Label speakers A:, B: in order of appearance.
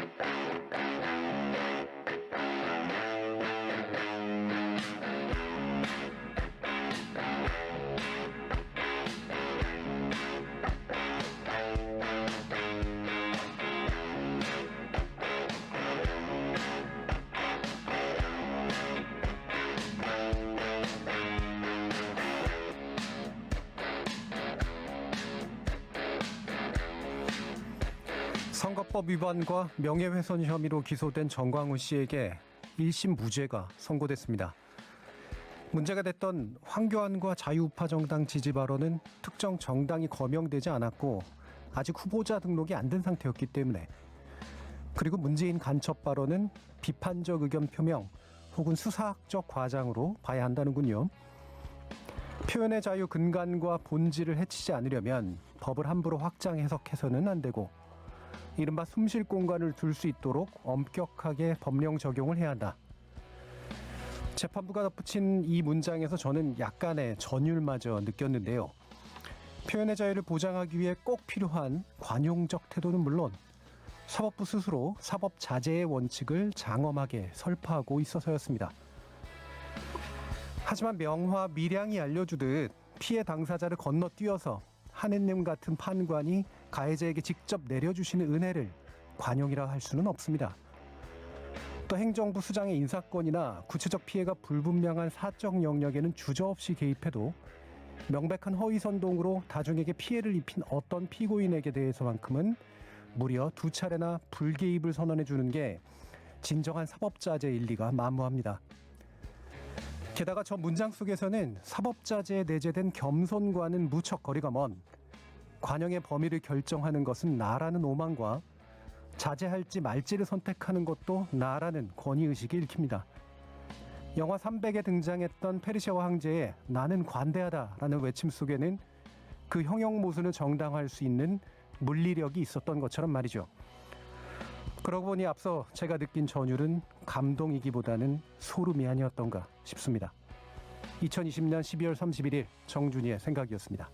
A: Thank you. 선거법 위반과 명예훼손 혐의로 기소된 정광훈 씨에게 1심 무죄가 선고됐습니다. 문제가 됐던 황교안과 자유우파 정당 지지 발언은 특정 정당이 거명되지 않았고 아직 후보자 등록이 안 된 상태였기 때문에 그리고 문재인 간첩 발언은 비판적 의견 표명 혹은 수사학적 과장으로 봐야 한다는군요. 표현의 자유 근간과 본질을 해치지 않으려면 법을 함부로 확장 해석해서는 안 되고 이른바 숨쉴 공간을 둘 수 있도록 엄격하게 법령 적용을 해야 한다. 재판부가 덧붙인 이 문장에서 저는 약간의 전율마저 느꼈는데요. 표현의 자유를 보장하기 위해 꼭 필요한 관용적 태도는 물론 사법부 스스로 사법 자제의 원칙을 장엄하게 설파하고 있어서였습니다. 하지만 명화 미량이 알려주듯 피해 당사자를 건너뛰어서 하느님 같은 판관이 가해자에게 직접 내려주시는 은혜를 관용이라 할 수는 없습니다. 또 행정부 수장의 인사권이나 구체적 피해가 불분명한 사적 영역에는 주저없이 개입해도 명백한 허위 선동으로 다중에게 피해를 입힌 어떤 피고인에게 대해서만큼은 무려 두 차례나 불개입을 선언해 주는 게 진정한 사법자제 일 리가 만무합니다. 게다가 저 문장 속에서는 사법자제에 내재된 겸손과는 무척 거리가 먼 관영의 범위를 결정하는 것은 나라는 오만과 자제할지 말지를 선택하는 것도 나라는 권위의식이 읽힙니다. 영화 300에 등장했던 페르시아와 황제의 나는 관대하다라는 외침 속에는 그 형용 모순을 정당화할 수 있는 물리력이 있었던 것처럼 말이죠. 그러고 보니 앞서 제가 느낀 전율은 감동이기보다는 소름이 아니었던가 싶습니다. 2020년 12월 31일 정준이의 생각이었습니다.